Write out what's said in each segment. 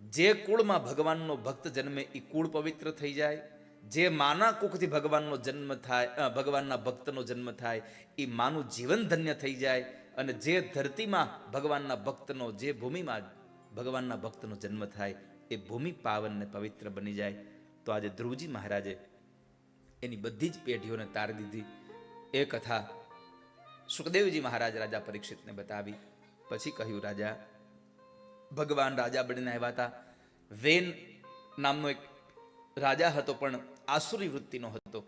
જે કુળમાં ભગવાનનો ભક્ત જન્મે એ કુળ પવિત્ર થઈ જાય. જે માના કુખથી ભગવાનનો જન્મ થાય ભગવાનના ભક્તનો જન્મ થાય એ માનું જીવન ધન્ય થઈ જાય અને જે ધરતીમાં ભગવાનના ભક્તનો, જે ભૂમિમાં ભગવાનના ભક્તનો જન્મ થાય, એ ભૂમિ પાવન ને પવિત્ર બની જાય. તો આજે ધ્રુવજી મહારાજે એની બધી જ પેઢીઓને તારી દીધી. એ કથા સુખદેવજી મહારાજ રાજા પરીક્ષિતને બતાવી. પછી કહ્યું, રાજા ભગવાન રાજા બનીને આવ્યા હતા. વેન નામનો એક રાજા હતો, પણ આસુરી વૃત્તિનો હતો.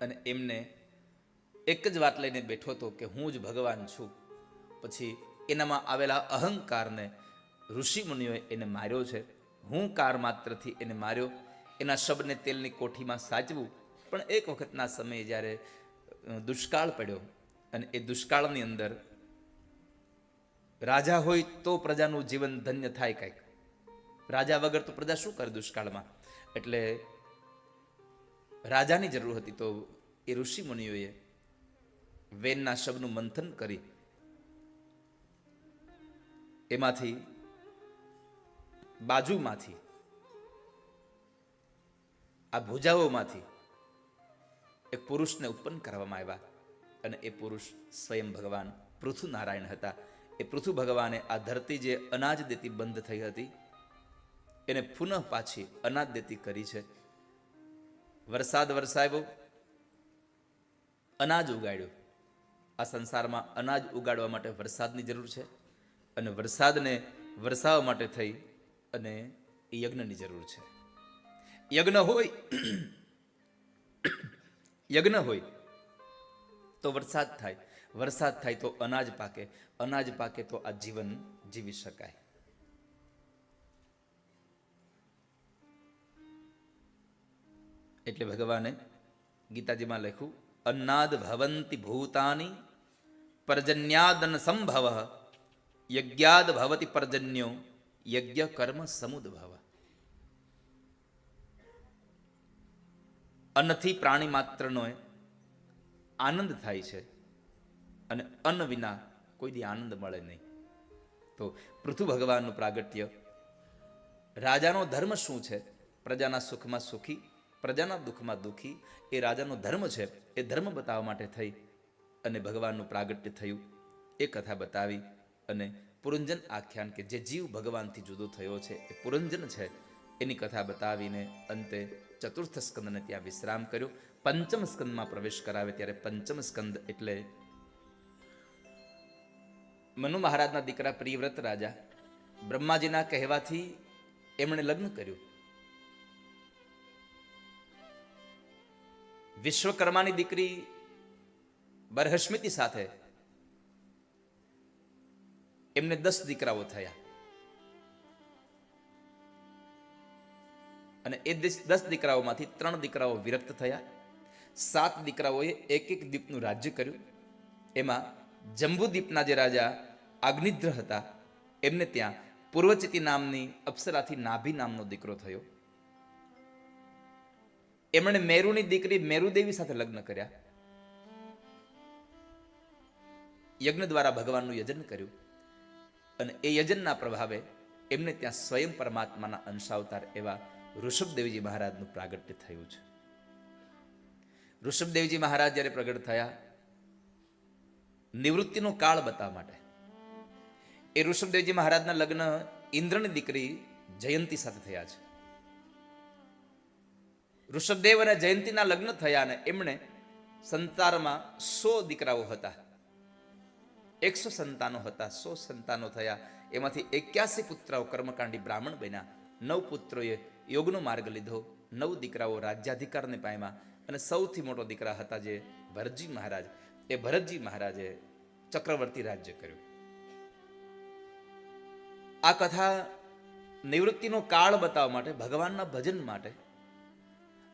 અને એમને એક જ વાત લઈને બેઠો હતો કે, હું જ ભગવાન છું. પછી એનામાં આવેલા અહંકારને ઋષિ મુનિઓએ એને માર્યો છે. હું કાર માત્રથી એને માર્યો. એના શબને તેલની કોઠીમાં સાચવું. પણ એક વખતના સમયે જ્યારે દુષ્કાળ પડ્યો અને એ દુષ્કાળની અંદર રાજા હોય તો પ્રજાનું જીવન ધન્ય થાય કંઈક. રાજા વગર તો પ્રજા શું કરે દુષ્કાળમાં? એટલે રાજાની જરૂર હતી તો એ ઋષિ મુનિઓએ વેનના શબનું મંથન કરી એમાંથી બાજુમાંથી આ ભુજાઓમાંથી એક પુરુષને ઉત્પન્ન કરવામાં આવ્યા અને એ પુરુષ સ્વયં ભગવાન પૃથ્વનારાયણ હતા. એ પૃથુ ભગવાને આ ધરતી જે અનાજ દેતી બંધ થઈ હતી, એને પુનઃ પાછી અનાજ દેતી કરી છે. વરસાદ વરસાવ્યો, અનાજ ઉગાડ્યું. આ સંસારમાં અનાજ ઉગાડવા માટે વરસાદની જરૂર છે અને વરસાદને વરસાવવા માટે થઈ અને યજ્ઞની જરૂર છે. યજ્ઞ હોય યજ્ઞ હોય તો વરસાદ થાય. વરસાદ થાય તો અનાજ પાકે અનાજ પાકે તો આ જીવન જીવી શકાય. એટલે ભગવાને ગીતાજીમાં લખ્યું, અન્નાદ ભવંતી ભૂતાની પર્જન્યાદન સંભવ, યજ્ઞાદ ભવતી પર્જન્યો, યજ્ઞ કર્મ સમુદ્ભવ. અન્નથી પ્રાણી માત્રનો આનંદ થાય છે. અને અન્ન વિના કોઈ દી આનંદ મળે નહીં. તો પૃથુ ભગવાનનું પ્રાગટ્ય, રાજાનો ધર્મ શું છે? પ્રજાના સુખમાં સુખી, પ્રજાના દુઃખમાં દુઃખી, એ રાજાનો ધર્મ છે, એ ધર્મ બતાવવા માટે થઈ અને ભગવાનનું પ્રાગટ્ય થયું. એ કથા બતાવી અને પુરંજન આખ્યાન કે જે જીવ ભગવાનથી જુદો થયો છે, એ પુરંજન છે, એની કથા બતાવીને અંતે ચતુર્થ સ્કંદને ત્યાં વિશ્રામ કર્યો. પંચમ સ્કંદમાં પ્રવેશ કરાવે ત્યારે પંચમ સ્કંદ એટલે મનુ મહારાજના દીકરા પ્રિયવ્રત રાજા બ્રહ્માજીના કહેવાથી એમણે લગ્ન કર્યું. વિશ્વકર્માની દીકરી બરહસ્મિતિ સાથે એમને દસ દીકરાઓ થયા. અને એ દસ- દીકરાઓમાંથી ત્રણ દીકરાઓ વિરક્ત થયા. સાત દીકરાઓએ એક એક દ્વીપનું રાજ્ય કર્યું. એમાં જંબુદ્વીપના જે રાજા આગ્નિદ્ર હતા. એમને ત્યાં પૂર્વચિતિ નામની અપ્સરાથી નાભી નામનો દીકરો થયો. એમણે મેરુની દીકરી મેરુદેવી સાથે લગ્ન કર્યા. યજ્ઞ દ્વારા ભગવાનનું યજન કર્યું અને એ યજનના પ્રભાવે એમને ત્યાં સ્વયં પરમાત્માના અંશાવતાર એવા ઋષભદેવજી મહારાજનું પ્રાગટ્ય થયું છે. ઋષભદેવજી મહારાજ જ્યારે પ્રગટ થયા, નિવૃત્તિનો કાળ બતાવવા માટે એ ઋષભદેવજી મહારાજના લગ્ન ઇન્દ્રની દીકરી જયંતી સાથે થયા છે. ઋષભદેવ અને જયંતીના લગ્ન થયા અને એમણે સંતાનમાં સો દીકરાઓ હતા. એકસો સંતાનો હતા, સો સંતાનો થયા. એમાંથી એક્યાસી પુત્રાઓ કર્મકાંડી બ્રાહ્મણ બન્યા. નવ પુત્રોએ યોગનો માર્ગ લીધો, નવ દીકરાઓ રાજ્યાધિકારને પામ્યા અને સૌથી મોટો દીકરા હતા જે ભરતજી મહારાજ. એ ભરતજી મહારાજે ચક્રવર્તી રાજ્ય કર્યું. આ કથા નિવૃત્તિનો કાળ બતાવવા માટે, ભગવાનના ભજન માટે.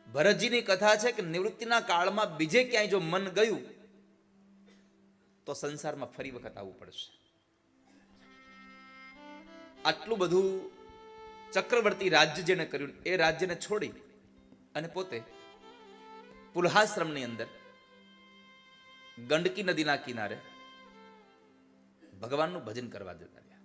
ભરતજીની કથા છે કે નિવૃત્તિના કાળમાં બીજે ક્યાંય જો મન ગયું, તો સંસારમાં ફરી વખત આવવું પડશે. આટલું બધું ચક્રવર્તી રાજ્ય જેને કર્યું, એ રાજ્યને છોડી અને પોતે પુલ્હાશ્રમની અંદર, ગંડકી નદીના કિનારે ભગવાનનું ભજન કરવા જતા